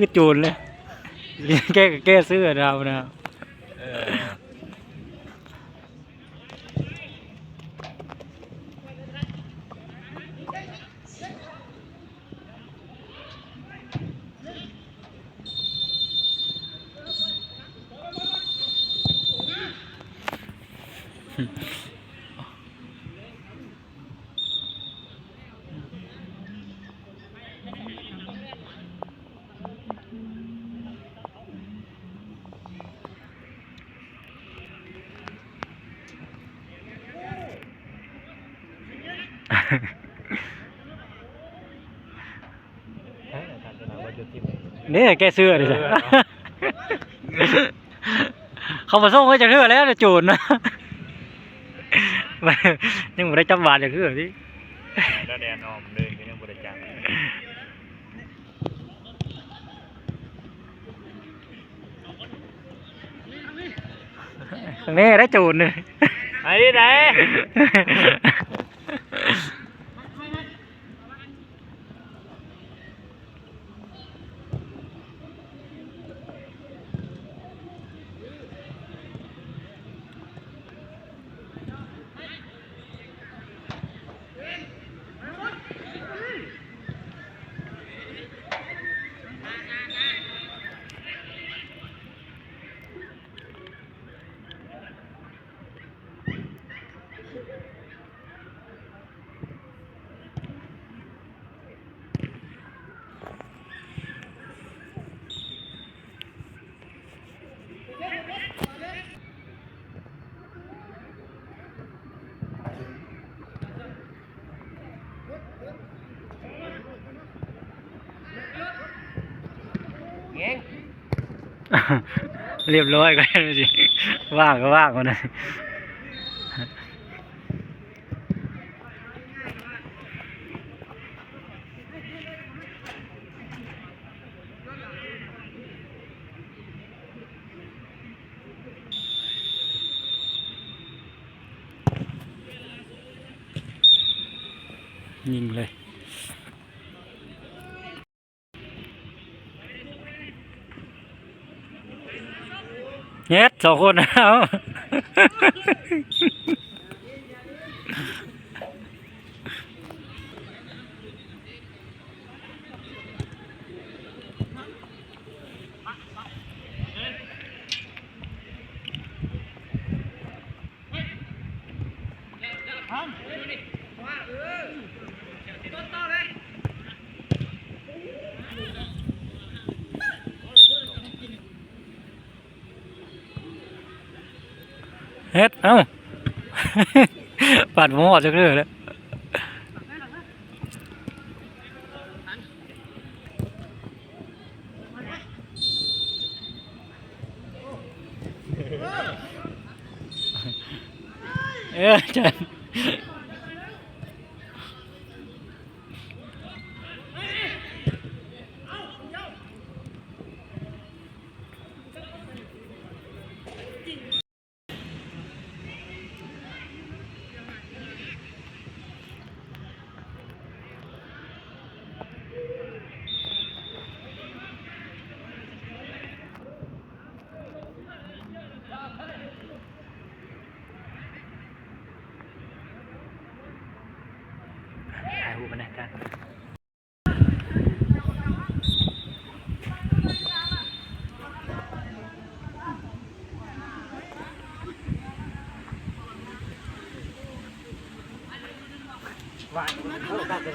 คือโจรเลยแก้แก้เสื้อเรานะครับ เฮ้ยการจะมาว่าจุดที่นี่แก้เสื้อดิจ้ะเออเขามาส่งไว้จากเรือแล้วนะจูนนะยังไม่ได้จำบาดจากเรือที่แล้วแดนออมเลยก็ยังบริจาคตรงนี้ได้จูนเลยไอ้ที่ไหน เรียบร้อยกันสิว่างก็ว่างกันนะยิงเลย เฮ็ดสองคนแล้ว เฮ็ดเอ้าปัดหมอจักเรื่อแล้วเออจันถ่ายรูปมาหน่อย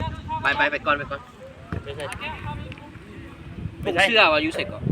จันไปไปไปก่อนไปก่อนไม่ใช่ ผมเชื่อว่ายูเซกก่อน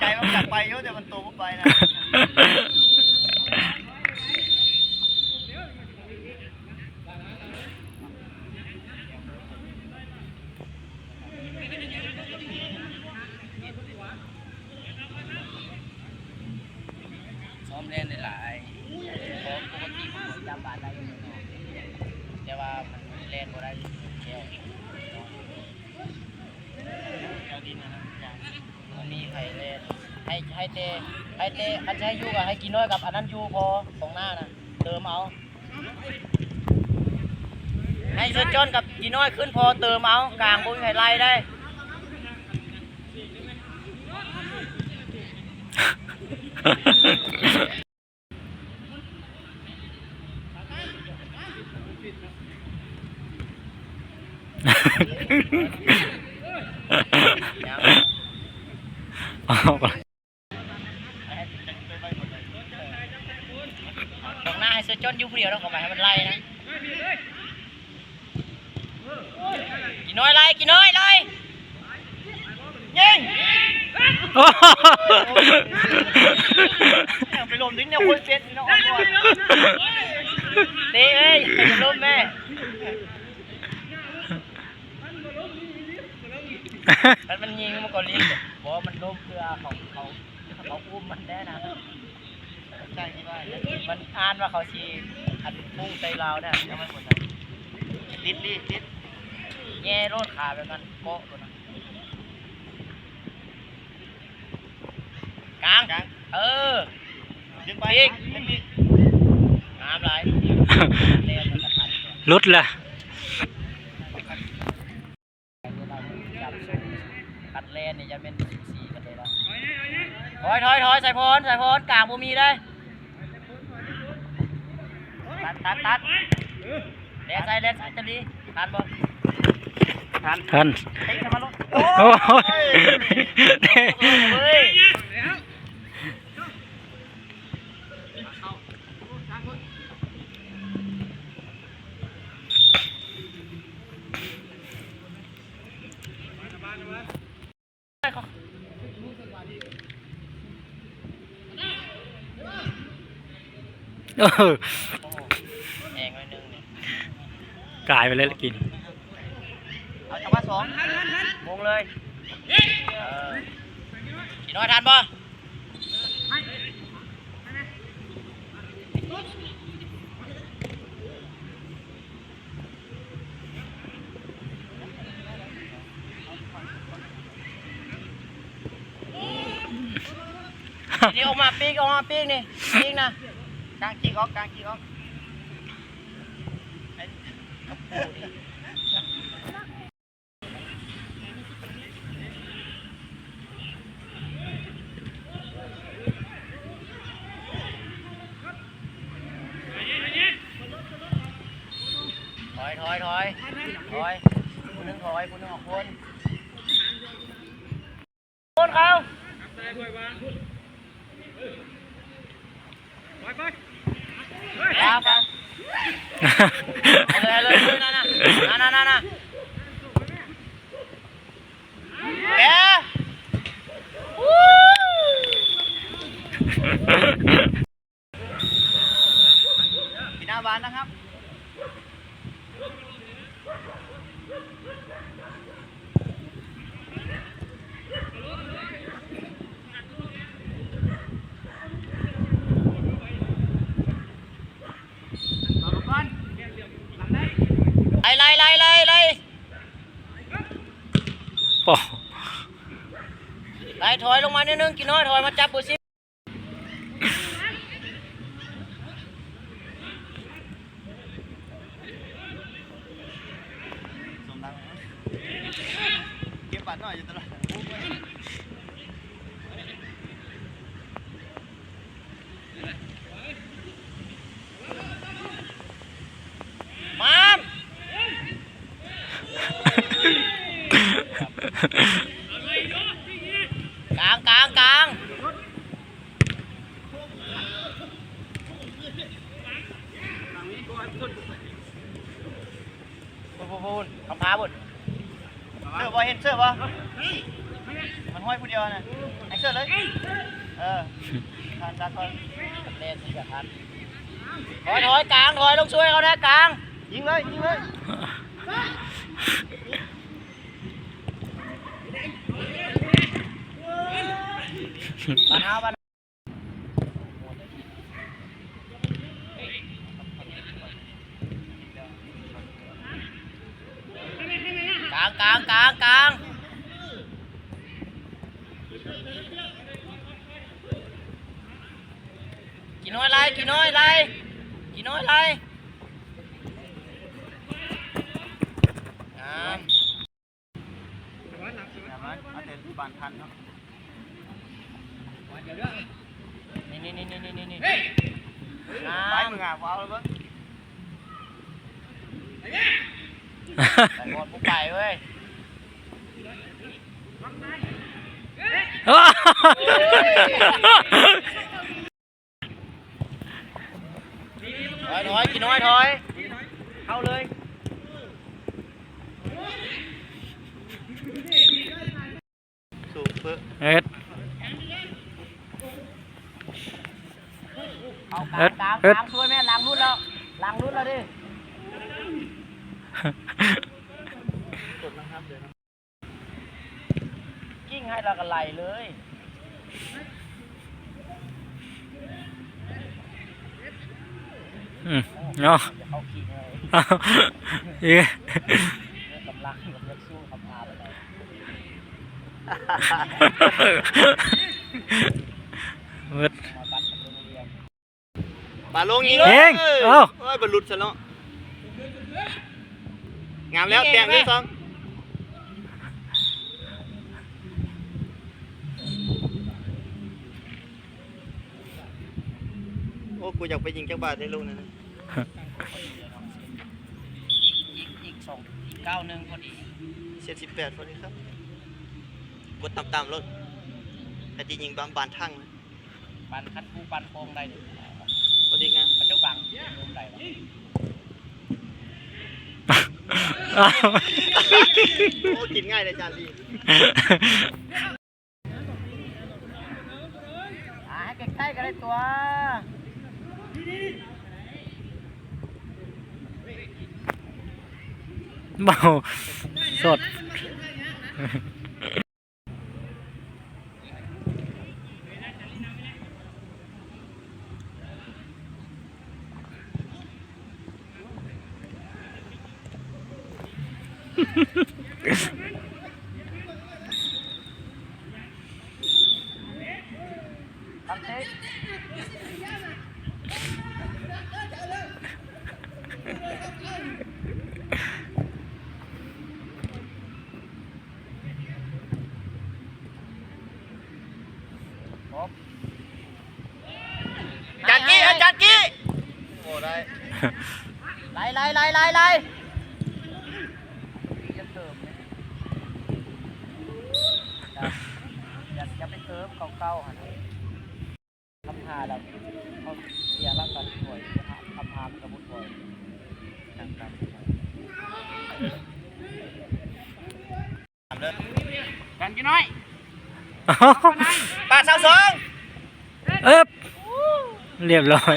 ใจมันอยากไปเยอะแต่มันโตไเล่นหลายๆเพราะปกติผมจำบานได้อยู่เนาะแต่ว่ามันเล่นบ่ได้แก้วมันมีใครเล่นให้ให้เตให้เตคันใช้ยู่กับให้กินน้อยกับอันนั้นยู่พอของหน้านะเติมเอาให้สุดจนกับกินน้อยขึ้นพอเติมเอากลางบุ้ยไข่ไล่ได้เอาไป ตรง หน้าให้สุดจนอยู่ผู้เดียวแล้วก็หมายให้มันไล่นะกินน้อยไล่กินน้อยไล่ยิงไปลมดิ้งเนี่ยคนเจ็ดน้องเตะเอ้ยอย่าจะล้มแม่ มันมันยิงมันก็ลิ้นบอกว่ามันล้มเพื่อเขาเขาเขาอุ้มมันได้นะใช่ที่ว่ามันอ่านว่าเขาชีอันพุ่งใส่เราเนี่ยยังไม่หมดนะลิดลิดลิดแง่โรดขาไปกันโป๊ะตันะกลางกลางเออดึงไปอีกดึงอีกน้ำไหลเล่นมันกระทันเนี่ะ จับสูงกัดเล นนี่จะเป็นสี่กันเลยละถอยถอยถอยใส่พรใส่พรกลางบูมีได้ตัดตัดตัดเลนใส่เลนใส่จะดีทันบ่ทันท่านเฮ้ยทำมาลงโอ้ย เฮ้ยเออแองไว้หนึ่งเนี่ยกลายไปเลยละกิน เอาจังหวะสองมงเลยเออกี่น้อยทันป่ะนี่ออกมาปีกออกมาปีกนี่ปีกนะ กลางขี้ออกกลางขี้ออกถอยถอยถอยถอยคุณหนึ่งถอยคุณหนึ่งออกคนคนเขา Ana lana lana lana lana ไล่ไล่ไล่ไล่ไล่โอ้ไล่ถอยลงมานิดนึงกินน้อยถอยมาจับเบอร์สิบ ส่งดังเก็บบัตรหน่อยอยู่ตลอด มามกลางกลางกลาง พูนคำพาบุญเสื้อบ่เห็นเสื้อบ่มันห้อยผู้เดียวนะไอ้เสื้อเลย เออทานตาคนเล่นที่กับทันถอยถอยกลางถอยลงช่วยเขานะกลาง ยิงเลยยิงเลยปัญหาปัญกลาง กลางกลางกลางกี่น้อยไรกี่น้อยไรกี่น้อยไรงามอย่ามาเอาแต่บานทันเนาะนี่นี่นี่นี่นี่นี่ไปงามมึงอะเอาเลยเบิ้ง แต่หมดผู้ไปเว้ย ถอยถอยกี่น้อยถอยเข้าเลยสู ให้เรากันไหลเลยอืมเนาะอย่าเข้ากิ้งเลยเอาอีกเนี่ยกำลังกับเลือกสู้คำพาไปเลยเบิดมาบัดกับโรงเรียนบาลงยิงเองเอ้าเอ้ยบรรลุซะแล้วงามแล้วแต้มที่สอง กูอยากไปยิงจักบาทในลูกนั้นนะอีกอีกสองอีกเก้าหนึ่งพอดีเจ็ดสิบแปดพอดีครับกดต่ำๆรถแต่ที่ยิงบางบานทั้งนะปันคัดคู่ปันโค้งได้ดิพอดีงามปันเจ้าบังรวมได้ปะเอาโอ้กินง่ายเลยจานดีอ่าให้ใกล้ๆกันได้ตัว เบาสด นายจะเติมอยากจะไเกาๆำพาเราเขาเสียรักกันป่ยคำพากับบุญยงกันกี่น้อยป้าสาวสองเอ๊บเรียบร้อย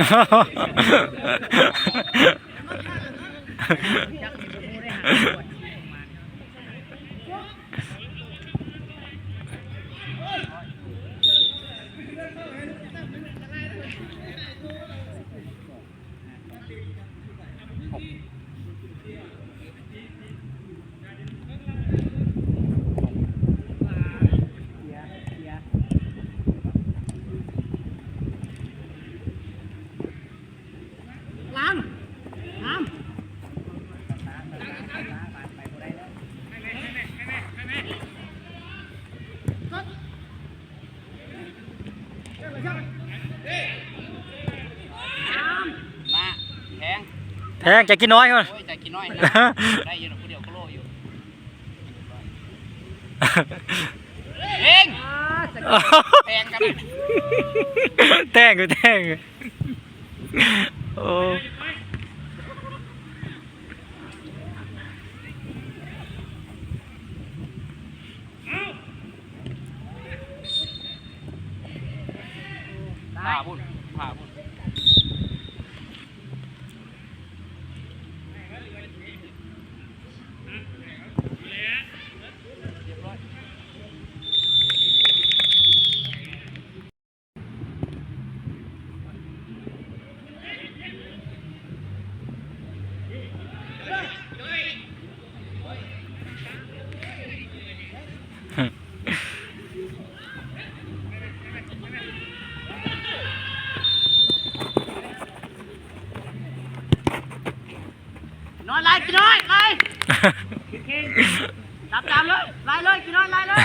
ไปเลยดีกว่ามาแทงแท งจะกินน้อยก่อน โอ้ยใจกินน้อยนะได้อยินผู้เดียวก็โลอยู่เองแทงกันเลยแทงกูแทงโอ้ผ่าพุ่นผ่าพุ่น จับตามเลยไล่เลยพี่น้อยไล่เลย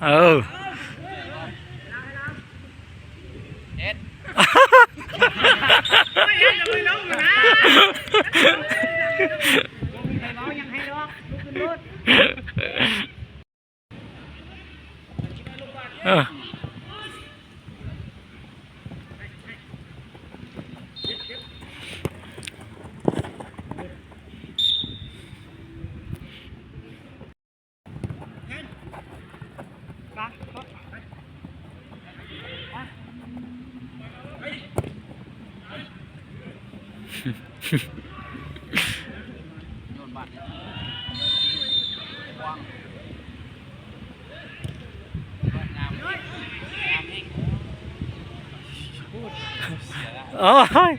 แโอ้ย